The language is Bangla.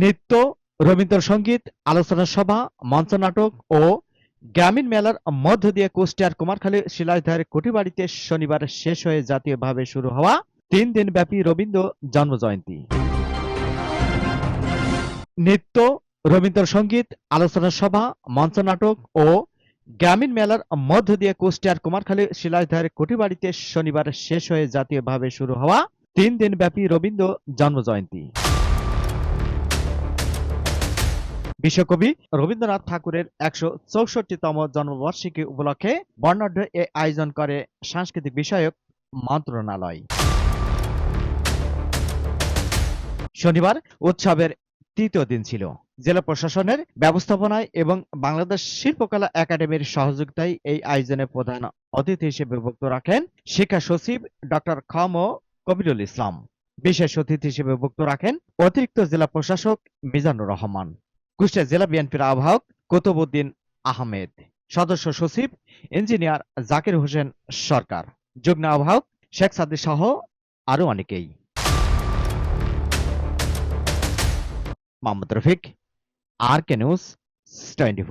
নৃত্য রবীন্দ্রসঙ্গীত আলোচনা সভা মঞ্চনাটক ও গ্রামীণ মেলার মধ্য দিয়ে কুষ্টিয়ার কুমারখালী শিলাইধার কোটিবাড়িতে শনিবার শেষ হয়ে জাতীয়ভাবে শুরু হওয়া তিন দিনব্যাপী রবীন্দ্র জন্মজয়ন্তী। নৃত্য রবীন্দ্রসঙ্গীত আলোচনা সভা মঞ্চনাটক ও গ্রামীণ মেলার মধ্য দিয়ে কুষ্টিয়ার কুমারখালী শিলাইধার কোটিবাড়িতে শনিবার শেষ হয়ে জাতীয়ভাবে শুরু হওয়া তিন দিনব্যাপী রবীন্দ্র জন্মজয়ন্তী। বিশ্বকবি রবীন্দ্রনাথ ঠাকুরের একশো চৌষট্টিতম জন্মবার্ষিকী উপলক্ষে বর্ণাঢ্য এ আয়োজন করে সাংস্কৃতিক বিষয়ক মন্ত্রণালয়। শনিবার উৎসবের তৃতীয় দিন ছিল। জেলা প্রশাসনের ব্যবস্থাপনায় এবং বাংলাদেশ শিল্পকলা একাডেমির সহযোগিতায় এই আয়োজনে প্রধান অতিথি হিসেবে বক্তব্য রাখেন শিক্ষা সচিব ডক্টর খম কবিরুল ইসলাম। বিশেষ অতিথি হিসেবে বক্তব্য রাখেন অতিরিক্ত জেলা প্রশাসক মিজানুর রহমান। কুষ্টিয়া জেলা বিএনপির আহ্বায়ক কোতবুদ্দিন আহমেদ। সদস্য সচিব, ইঞ্জিনিয়ার জাকির হোসেন সরকার। যুগ্ম আহ্বায়ক শেখ সাদি সহ আরও অনেকেই। Mohammad Rafiq R K news twenty